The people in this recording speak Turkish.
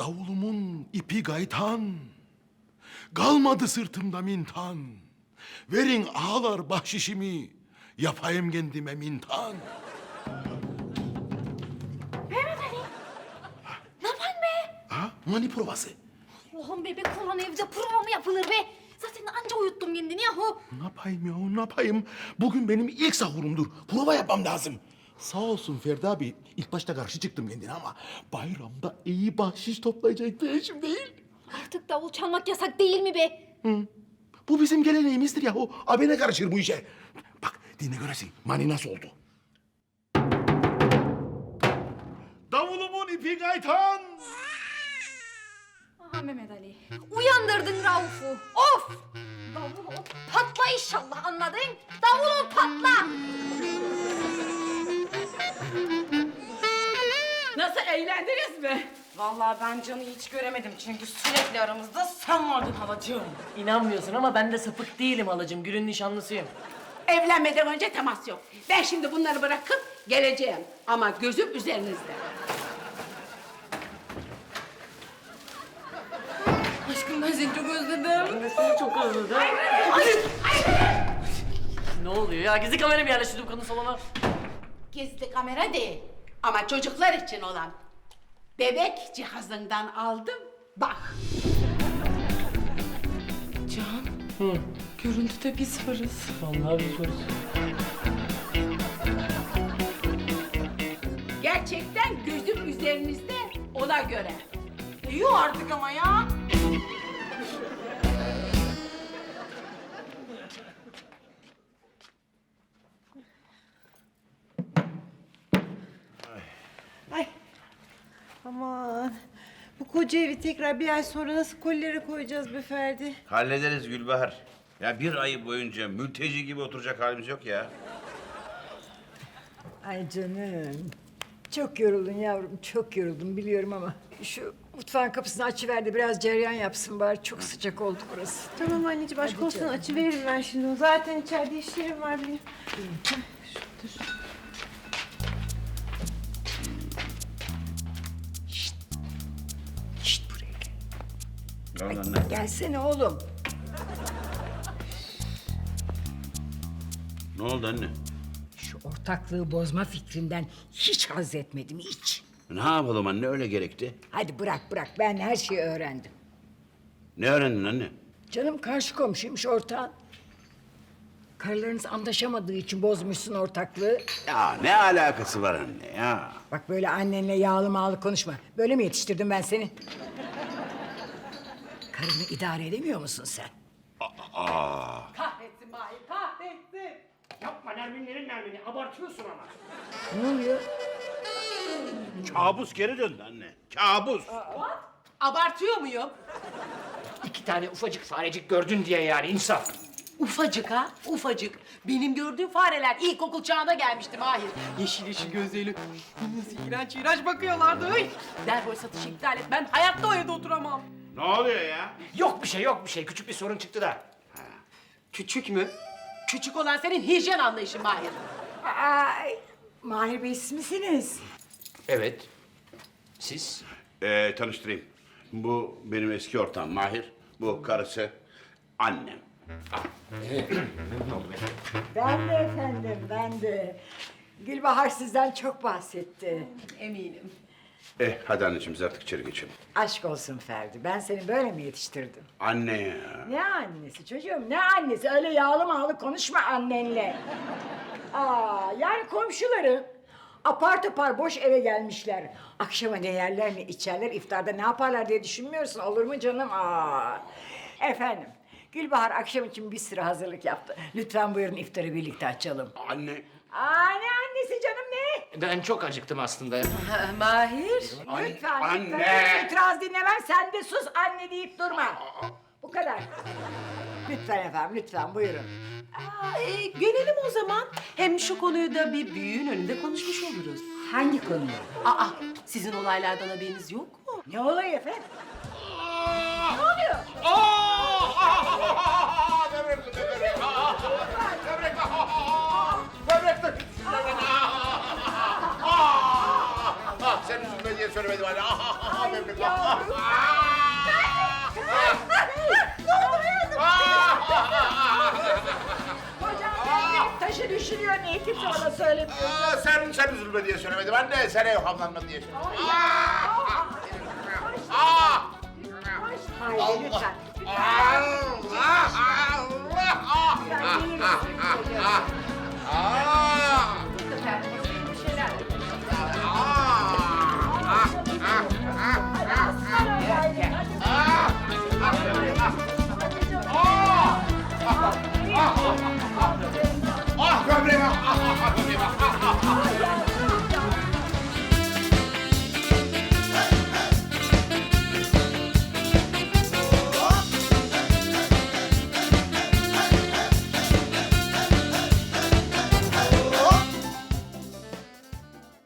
Davulumun ipi gaytan, kalmadı sırtımda mintan. Verin ağalar bahşişimi, yapayım kendime mintan. Ne yapan be? Ha? Mani provası. Allah'ım bebek falan evde prova mı yapılır be? Zaten anca uyuttum kendini yahu. Ne yapayım ya, ne yapayım? Bugün benim ilk sahurumdur. Prova yapmam lazım. Sağ olsun Ferdi abi. İlk başta karşı çıktım kendine ama bayramda iyi bahşiş toplayacak bir eşim değil. Artık davul çalmak yasak değil mi be? Bu bizim geleneğimizdir ya. O abine karışır bu işe. Bak dinle göresin. Mani nasıl oldu? Davulumun ipi gaytan. Aha Mehmet Ali. Uyandırdın Rauf'u. Of! Davul patla inşallah anladın? Davul o patla. Nasıl eğlendiniz mi? Vallahi ben Can'ı hiç göremedim çünkü sürekli aramızda sen vardın halacığım. İnanmıyorsun ama ben de sapık değilim halacığım. Gül'ün nişanlısıyım. Evlenmeden önce temas yok. Ben şimdi bunları bırakıp geleceğim. Ama gözüm üzerinizde. Aşkım ben seni çok özledim. Ben de seni çok özledim. Ne oluyor ya? Gizli kamera mı yerleştirdim kadın salona? Gizli kamera değil. Ama çocuklar için olan. Bebek cihazından aldım. Bak. Can. Görüntüde biz varız. Vallahi biz varız. Gerçekten gözüm üzerinizde ona göre. Yuh artık ama ya. Aman. Bu koca evi tekrar bir ay sonra nasıl kolilere koyacağız be Ferdi? Hallederiz Gülbahar. Ya bir ay boyunca mülteci gibi oturacak halimiz yok ya. Ay canım. Çok yoruldun yavrum, çok yoruldum biliyorum ama şu mutfağın kapısını açıver de biraz cereyan yapsın bari. Çok sıcak oldu burası. Tamam anneciğim aşk olsun açı veririm ben şimdi. Zaten içeride işlerim var benim. Şişt anne? Gelsene oğlum. Ne oldu anne? Şu ortaklığı bozma fikrinden hiç haz etmedim hiç. Ne yapalım anne öyle gerekti. Hadi bırak bırak ben her şeyi öğrendim. Ne öğrendin anne? Canım karşı komşuymuş ortağın. Karılarınız anlaşamadığı için bozmuşsun ortaklığı. Ya ne alakası var anne ya? Bak böyle annenle yağlı mağlı konuşma. Böyle mi yetiştirdim ben seni? Karını idare edemiyor musun sen? Kahretsin Mahir, kahretsin. Yapma Nerminlerin Nermin'i. Abartıyorsun ama. Ne oluyor? Kabus geri döndü anne. Kabus. Abartıyor muyum? İki tane ufacık farecik gördün diye yani insaf. Ufacık ha, ufacık. Benim gördüğüm fareler ilkokul çağına gelmişti Mahir. Yeşil yeşil gözleri. Nasıl iğrenç iğrenç bakıyorlardı. Ay. Derhal satışı iptal et. Ben hayatta o evde oturamam. Ne oluyor ya? Yok bir şey yok bir şey. Küçük bir sorun çıktı da. Küçük mü? Küçük olan senin hijyen anlayışın Mahir. Ay, Mahir Bey siz misiniz? Evet. Siz? Ee, tanıştırayım. Bu benim eski ortağım Mahir. Bu karısı annem. Ben de efendim, ben de. Gülbahar sizden çok bahsetti. Eminim. Eh hadi anneciğim biz artık içeri geçelim. Aşk olsun Ferdi, ben seni böyle mi yetiştirdim? Anne ya. Ne annesi çocuğum, ne annesi? Öyle yağlı mağlı konuşma annenle. Aa, yani komşuları apar topar boş eve gelmişler. Akşama ne yerler ne içerler, iftarda ne yaparlar diye düşünmüyorsun. Olur mu canım? Aa. Efendim, Gülbahar akşam için bir sürü hazırlık yaptı. Lütfen buyurun iftarı birlikte açalım. Anne. Aa, ne annesi canım? Ben çok acıktım aslında. Mahir. Lütfen, Anne. lütfen. İtiraz dinlemem, sen de sus anne deyip durma. Bu kadar. Lütfen efendim, lütfen buyurun. Aa, e, gelelim o zaman. Hem şu konuyu da bir büyüğün önünde konuşmuş oluruz. Hangi konuyu? Aa, sizin olaylardan haberiniz yok mu? Ne oluyor efendim? sen üzülme diye söylemedim anne. Ah, ah, ah, Ay memleket. yavrum. Hocam ben taşı düşürüyor niye kimse bana söylemiyor. Aa, sen sen üzülme diye söylemedim anne. Sen evhamlanma diye söyledim. Aa! Hayır lütfen. Allah! Allah! Hocam? Aa!